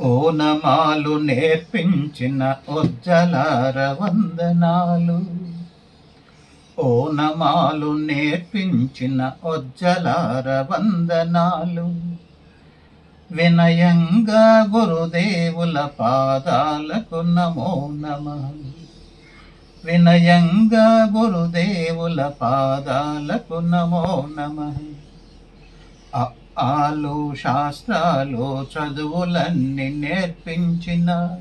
ఓనమాలు నేర్పించిన ఉజ్జలార వందనాలు. ఓనమాలు నేర్పించిన ఉజ్జలార వందనాలు. వినయంగా గురుదేవుల పాదాలకు నమో నమాలు వినయంగా గురుదేవుల పాదాలకు నమో నమ. ఆలు శాస్త్రాలు చదువులన్నీ నేర్పించిన.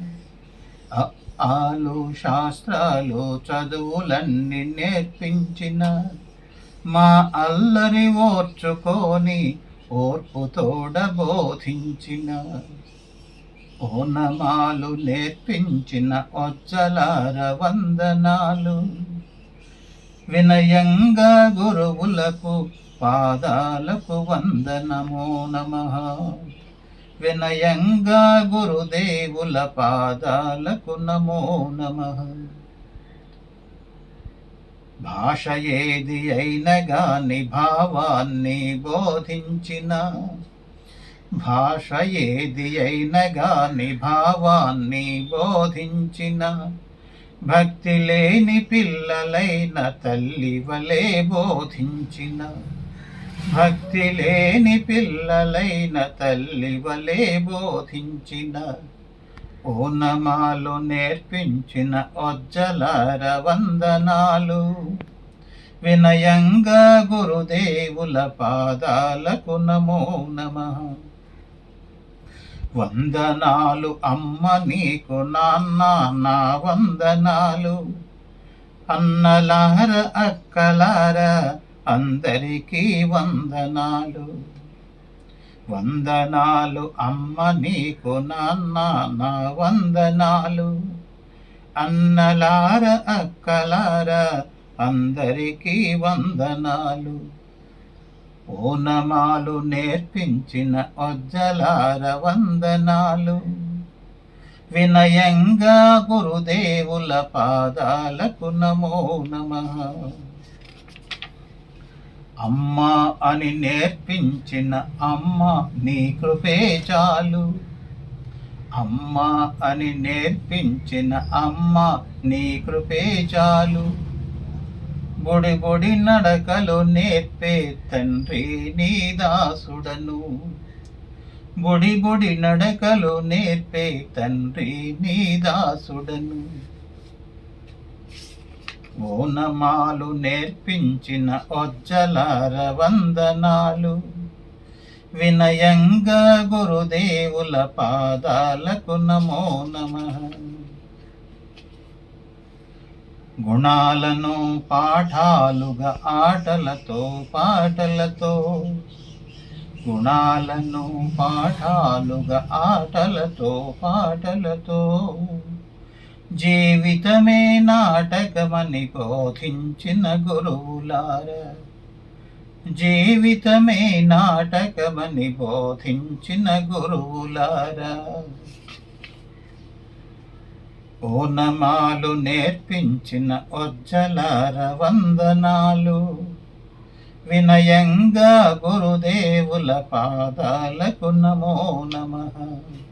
ఆలు శాస్త్రాలు చదువులన్నీ నేర్పించిన. మా అల్లరి ఓర్చుకొని ఓర్పు తోడ బోధించిన. ఓనమాలు నేర్పించిన ఒజ్జలార వందనాలు. వినయంగా గురువులకు పాదాలకు వందనమో నమ. వినయంగా గురుదేవుల పాదాలకు నమో నమ. భాష ఏది అయిన గాని భావాన్ని బోధించిన భాష ఏది అయిన గాని భావాన్ని బోధించిన భక్తి లేని పిల్లలైన తల్లి వలె బోధించిన. భక్తి లేని పిల్లలైన తల్లి వలే బోధించిన ఓనమాలు నేర్పించిన ఒజ్జలార వందనాలు. వినయంగా గురుదేవుల పాదాలకు నమో నమ. వందనాలు అమ్మ నీకు నాన్న నా వందనాలు. అన్నలార అక్కలార అందరికీ వందనాలు. వందనాలు అమ్మ నీకు నాన్న నా వందనాలు. అన్నలార అక్కలార అందరికీ వందనాలు. ఓనమాలు నేర్పించిన ఒజ్జలార వందనాలు. వినయంగా గురుదేవుల పాదాలకు నమో నమ. అమ్మ అని నేర్పించిన అమ్మ నీ కృపే చాలు. అమ్మ అని నేర్పించిన అమ్మ నీ కృపే చాలు. బొడి గుడి నడకలు నేర్పే తండ్రి నీ దాసుడను. బొడి గుడి నడకలు నేర్పే తండ్రి నీ దాసుడను. ఓనమాలు నేర్పించిన ఒజ్జలార వందనాలు వినయంగా గురుదేవుల పాదాలకు నమో నమ. గుణాలను పాఠాలుగా ఆటలతో పాటలతో. గుణాలను పాఠాలుగా ఆటలతో పాటలతో. జీవితమే నాటకమని బోధించిన గురువులార. జీవితమే నాటకమని బోధించిన గురువులారా. ఓనమాలు నేర్పించిన ఒజ్జలార వందనాలు. వినయంగా గురుదేవుల పాదాలకు నమో నమః.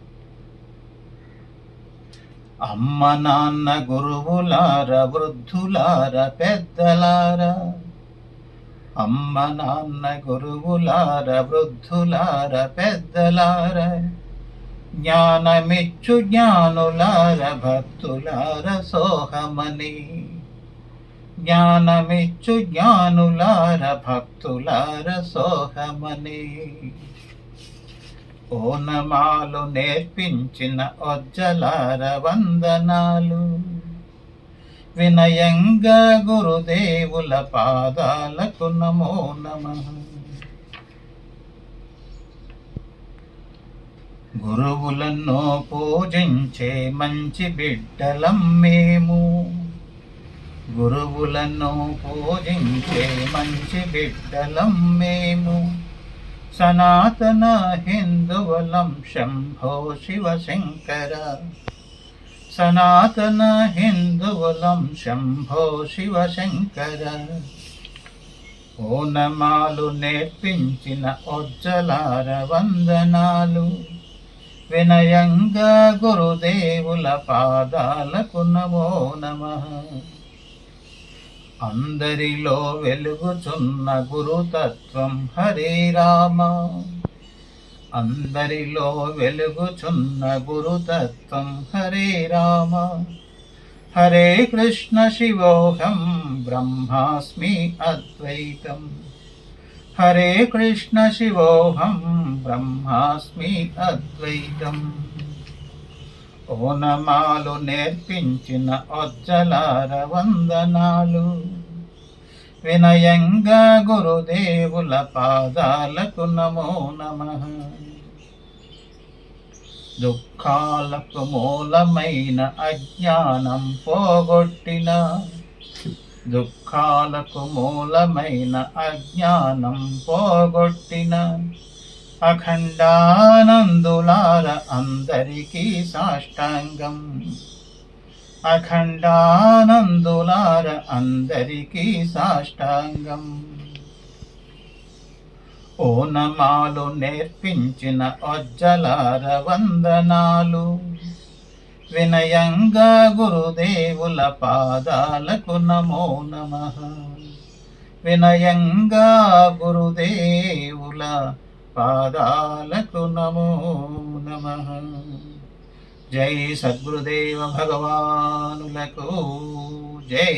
అమ్మ నాన్న గురువులార వృద్ధులార పెద్దలార. అమ్మ నాన్న గురువులార వృద్ధులార పెద్దలార. జ్ఞానమిచ్చు జ్ఞానులార భక్తులార సోహమని. జ్ఞానమిచ్చు జ్ఞానులార భక్తులార సోహమని. ఓనమాలు నేర్పించిన ఒజ్జలార వందనాలు. వినయంగా గురుదేవుల పాదాలకు నమో నమ. గురువులను పూజించే మంచి బిడ్డలం మేము. గురువులను పూజించే మంచి బిడ్డలం మేము. సనాతన హిందువలం శంభో శివశంకర. సనాతన హిందువలం శంభో శివశంకర. ఓనమాలు నేర్పించిన ఉజ్జలార వందనాలు. వినయంగా గురుదేవుల పాదాలకు నమో నమ. అందరిలో వెలుగుచున్న గురుతత్వం హరే రామ. అందరిలో వెలుగుచున్న గురుతత్వం హరే రామ. హరే కృష్ణ శివోహం బ్రహ్మాస్మి అద్వైతం. హరే కృష్ణ శివోహం బ్రహ్మాస్మి అద్వైతం. ఓనమాలు నేర్పించిన ఒజ్జలార వందనాలు. వినయంగా గురుదేవుల పాదాలకు నమో నమ. దుఃఖాలకు మూలమైన అజ్ఞానం పోగొట్టిన. దుఃఖాలకు మూలమైన అజ్ఞానం పోగొట్టిన. అఖండానందులార అందరికీ సాష్టాంగం అఖండానందులార అందరికీ సాష్టాంగం ఓనమాలు నేర్పించిన ఒజ్జలార వందనాలు వినయంగా గురుదేవుల పాదాలకు నమో నమ వినయంగా గురుదేవుల పాదాలకు నమో నమ జై సద్గురుదేవ భగవానులకు జై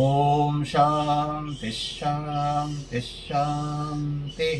ఓం శాంతి శాంతి శాంతి